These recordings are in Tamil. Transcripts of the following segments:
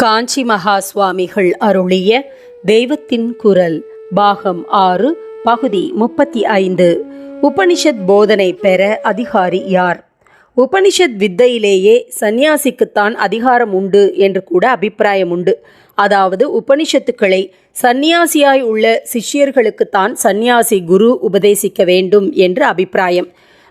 காஞ்சி மகா சுவாமிகள் அருளிய தெய்வத்தின் குரல் பாகம் ஆறு பகுதி முப்பத்தி ஐந்து. உபனிஷத் போதனை பெற அதிகாரி யார்? உபனிஷத் வித்தையிலேயே சந்நியாசிக்குத்தான் அதிகாரம் உண்டு என்று கூட அபிப்பிராயம் உண்டு. அதாவது உபனிஷத்துக்களை சந்நியாசியாய் உள்ள சிஷ்யர்களுக்குத்தான் சந்நியாசி குரு உபதேசிக்க வேண்டும் என்று அபிப்பிராயம்.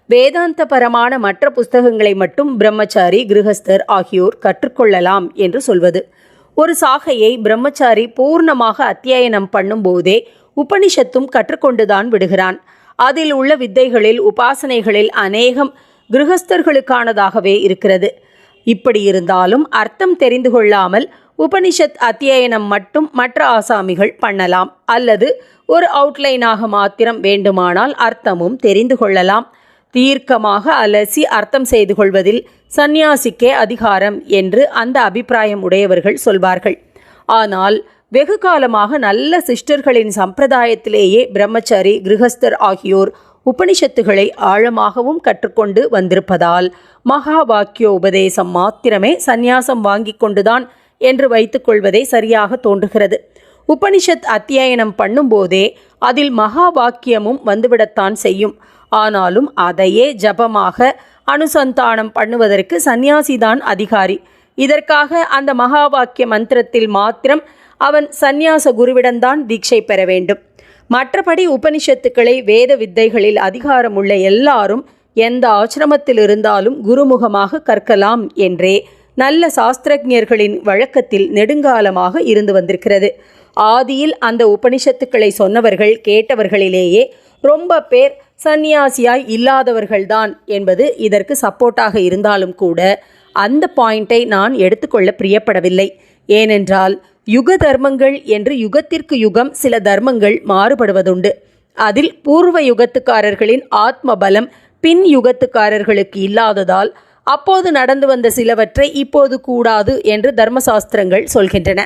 வேதாந்தபரமான மற்ற புஸ்தகங்களை மட்டும் பிரம்மச்சாரி கிருஹஸ்தர் ஆகியோர் கற்றுக்கொள்ளலாம் என்று சொல்வது. ஒரு சாகையை பிரம்மச்சாரி பூர்ணமாக அத்தியாயனம் பண்ணும்போதே உபனிஷத்தும் கற்றுக்கொண்டுதான் விடுகிறான். அதில் உள்ள வித்தைகளில் உபாசனைகளில் அநேகம் கிருஹஸ்தர்களுக்கானதாகவே இருக்கிறது. இப்படி இருந்தாலும் அர்த்தம் தெரிந்து கொள்ளாமல் உபனிஷத் அத்தியனம் மட்டும் மற்ற ஆசாமிகள் பண்ணலாம். அல்லது ஒரு அவுட்லைனாக மாத்திரம் வேண்டுமானால் அர்த்தமும் தெரிந்து கொள்ளலாம். தீர்க்கமாக அலசி அர்த்தம் செய்து கொள்வதில் சந்நியாசிக்கே அதிகாரம் என்று அந்த அபிப்பிராயம் உடையவர்கள் சொல்வார்கள். ஆனால் வெகு காலமாக நல்ல சிஸ்டர்களின் சம்பிரதாயத்திலேயே பிரம்மச்சாரி கிருஹஸ்தர் ஆகியோர் உபனிஷத்துகளை ஆழமாகவும் கற்றுக்கொண்டு வந்திருப்பதால் மகா வாக்கிய உபதேசம் மாத்திரமே சந்நியாசம் வாங்கி கொண்டுதான் என்று வைத்துக்கொள்வதே சரியாக தோன்றுகிறது. உபனிஷத் அத்தியாயனம் பண்ணும்போதே அதில் மகா வாக்கியமும் வந்துவிடத்தான் செய்யும். ஆனாலும் அதையே ஜபமாக அனுசந்தானம் பண்ணுவதற்கு சந்நியாசிதான் அதிகாரி. இதற்காக அந்த மகாவாக்கிய மந்திரத்தில் மாத்திரம் அவன் சந்நியாச குருவிடம்தான் தீட்சை பெற வேண்டும். மற்றபடி உபனிஷத்துக்களை வேத வித்தைகளில் அதிகாரம் உள்ள எல்லாரும் எந்த ஆசிரமத்தில் இருந்தாலும் குருமுகமாக கற்கலாம் என்றே நல்ல சாஸ்திரஜர்களின் வழக்கத்தில் நெடுங்காலமாக இருந்து வந்திருக்கிறது. ஆதியில் அந்த உபனிஷத்துக்களை சொன்னவர்கள் கேட்டவர்களிலேயே ரொம்ப பேர் சந்நியாசியாய் இல்லாதவர்கள்தான் என்பது இதற்கு சப்போர்ட்டாக இருந்தாலும் கூட அந்த பாயிண்டை நான் எடுத்துக்கொள்ள பிரியப்படவில்லை. ஏனென்றால் யுக தர்மங்கள் என்று யுகத்திற்கு யுகம் சில தர்மங்கள் மாறுபடுவதுண்டு. அதில் பூர்வ யுகத்துக்காரர்களின் ஆத்ம பலம் பின் யுகத்துக்காரர்களுக்கு இல்லாததால் அப்போது நடந்து வந்த சிலவற்றை இப்போது கூடாது என்று தர்மசாஸ்திரங்கள் சொல்கின்றன.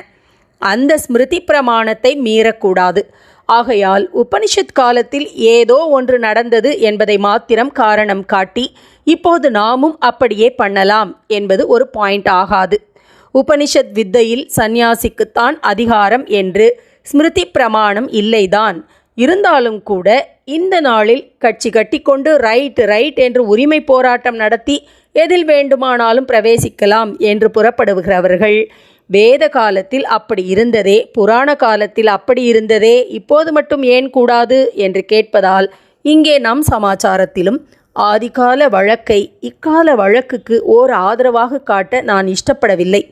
அந்த ஸ்மிருதி பிரமாணத்தை மீறக்கூடாது. ஆகையால் உபனிஷத் காலத்தில் ஏதோ ஒன்று நடந்தது என்பதை மாத்திரம் காரணம் காட்டி இப்போது நாமும் அப்படியே பண்ணலாம் என்பது ஒரு பாயிண்ட் ஆகாது. உபனிஷத் வித்தையில் சந்நியாசிக்குத்தான் அதிகாரம் என்று ஸ்மிருதி பிரமாணம் இல்லைதான். இருந்தாலும் கூட இந்த நாளில் கட்சி கட்டிக்கொண்டு ரைட் ரைட் என்று உரிமை போராட்டம் நடத்தி எதில் வேண்டுமானாலும் பிரவேசிக்கலாம் என்று புறப்படுகிறவர்கள் வேத காலத்தில் அப்படி இருந்ததே புராண காலத்தில் அப்படி இருந்ததே இப்போது மட்டும் ஏன் கூடாது என்று கேட்பதால் இங்கே நம் சமாச்சாரத்திலும் ஆதிகால வழக்கை இக்கால வழக்குக்கு ஓர் ஆதரவாக காட்ட நான் இஷ்டப்படவில்லை.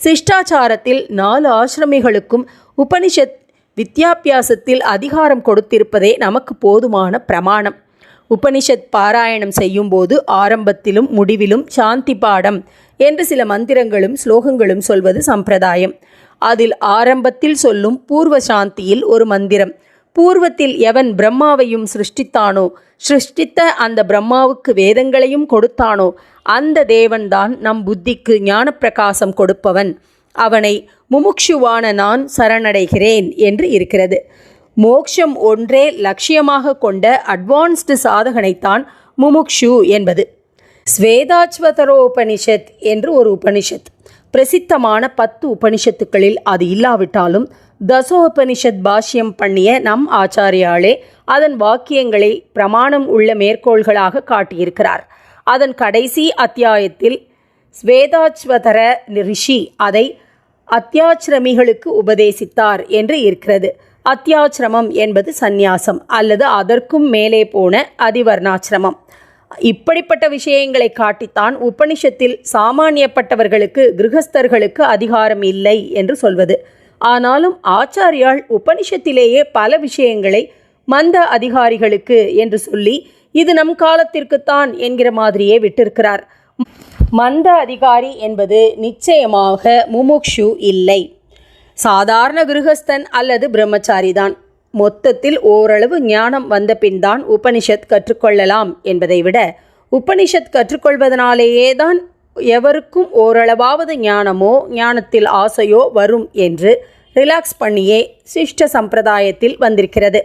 சிஷ்டாச்சாரத்தில் நாலு ஆசிரமிகளுக்கும் உபனிஷத் வித்யாபியாசத்தில் அதிகாரம் கொடுத்திருப்பதே நமக்கு போதுமான பிரமாணம். உபனிஷத் பாராயணம் செய்யும்போது ஆரம்பத்திலும் முடிவிலும் சாந்தி பாடம் என்று சில மந்திரங்களும் ஸ்லோகங்களும் சொல்வது சம்பிரதாயம். அதில் ஆரம்பத்தில் சொல்லும் பூர்வ சாந்தியில் ஒரு மந்திரம். பூர்வத்தில் எவன் பிரம்மாவையும் சிருஷ்டித்தானோ சிருஷ்டித்த அந்த பிரம்மாவுக்கு வேதங்களையும் கொடுத்தானோ அந்த தேவன்தான் நம் புத்திக்கு ஞானப்பிரகாசம் கொடுப்பவன். அவனை முமுக்ஷுவான நான் சரணடைகிறேன் என்று இருக்கிறது. மோக்ஷம் ஒன்றே லட்சியமாக கொண்ட அட்வான்ஸ்டு சாதகனைத்தான் முமுக்ஷு என்பது. ஸ்வேதாச்வதரோபனிஷத் என்று ஒரு உபனிஷத். பிரசித்தமான பத்து உபனிஷத்துக்களில் அது இல்லாவிட்டாலும் தசோபனிஷத் பாஷ்யம் பண்ணிய நம் ஆச்சாரியாலே அதன் வாக்கியங்களை பிரமாணம் உள்ள மேற்கோள்களாக காட்டியிருக்கிறார். அதன் கடைசி அத்தியாயத்தில் ஸ்வேதாச்வதர ரிஷி அதை அத்தியாச்சிரமிகளுக்கு உபதேசித்தார் என்று இருக்கிறது. அத்தியாச்சிரமம் என்பது சந்நியாசம் அல்லது அதற்கும் மேலே போன அதிவர்ணாச்சிரமம். இப்படிப்பட்ட விஷயங்களை காட்டித்தான் உபனிஷத்தில் சாமானியப்பட்டவர்களுக்கு கிருகஸ்தர்களுக்கு அதிகாரம் இல்லை என்று சொல்வது. ஆனாலும் ஆச்சாரியால் உபனிஷத்திலேயே பல விஷயங்களை மந்த அதிகாரிகளுக்கு என்று சொல்லி இது நம் காலத்திற்குத்தான் என்கிற மாதிரியே விட்டிருக்கிறார். மந்த அதிகாரி என்பது நிச்சயமாக முமுக்ஷு இல்லை. சாதாரண கிருஹஸ்தன் அல்லது பிரம்மச்சாரி தான் மொத்தத்தில் ஓரளவு ஞானம் வந்த பின்தான் உபனிஷத் கற்றுக்கொள்ளலாம் என்பதை விட உபனிஷத் கற்றுக்கொள்வதனாலேயே தான் எவருக்கும் ஓரளவாவது ஞானமோ ஞானத்தில் ஆசையோ வரும் என்று ரிலாக்ஸ் பண்ணியே சிஷ்ட சம்பிரதாயத்தில் வந்திருக்கிறது.